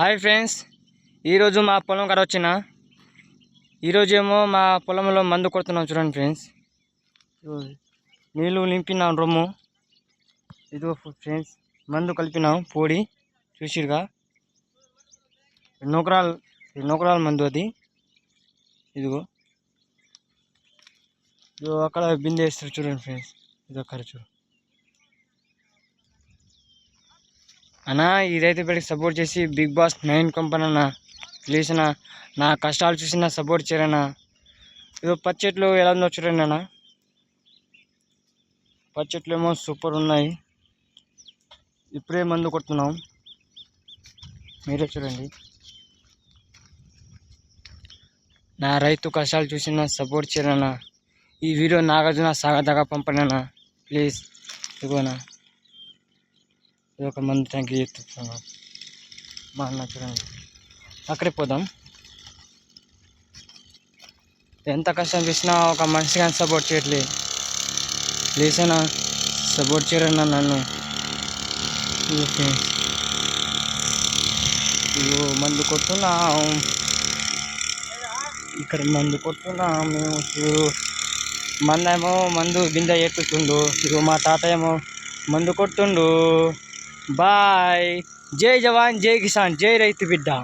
Hi friends ఈరోజు మా పొలం కాడ వచ్చిన. ఈరోజు ఏమో మా పొలంలో మందు కొడుతున్నాం చూడండి ఫ్రెండ్స్. నీళ్ళు నింపినాం రొమ్ము. ఇదిగో ఫ్రెండ్స్ మందు కలిపినాం పొడి చూసిరుగా నూకరాలు నూకరాల మందు అది. ఇదిగో. ఇదిగో అక్కడ బిందె వేస్తారు చూడండి ఫ్రెండ్స్. ఇది అక్కడ అన్నా ఈ రైతు సపోర్ట్ చేసి బిగ్ బాస్ నైన్ కంపెనీ అన్న ప్లీజ్ అన్న నా కష్టాలు చూసి నా సపోర్ట్ చేయరన్నా. ఇదో పచ్చట్లు ఎలా ఉందో చూడండి అన్న. పచ్చట్లు ఏమో సూపర్ ఉన్నాయి. ఇప్పుడే మందు కొడుతున్నాం. మీరే చూడండి. నా రైతు కష్టాలు చూసి నా సపోర్ట్ చేయరన్నా. ఈ వీడియో నాగార్జున సాగర్ దాకా పంపండి ప్లీజ్ ఇదిగోనా ఇది ఒక మంది ట్యాంక్ ఎత్తుతున్నాం మా అన్న చూడండి అక్కడికి పోదాం. ఎంత కష్టం చేసినా ఒక మనిషి కానీ సపోర్ట్ చేయట్లేదు లేసైనా సపోర్ట్ చేయరన్నా నన్ను. ఓకే. ఇగో మందు కొట్టున్నాం ఇక్కడ మందు కొట్టున్నాం మేము చూడు మందేమో మందు బిందె ఎత్తుతుండు. ఇగో మా తాత ఏమో మందు కొట్టుండు बाय जय जवान जय किसान जय रईत बिड्ढा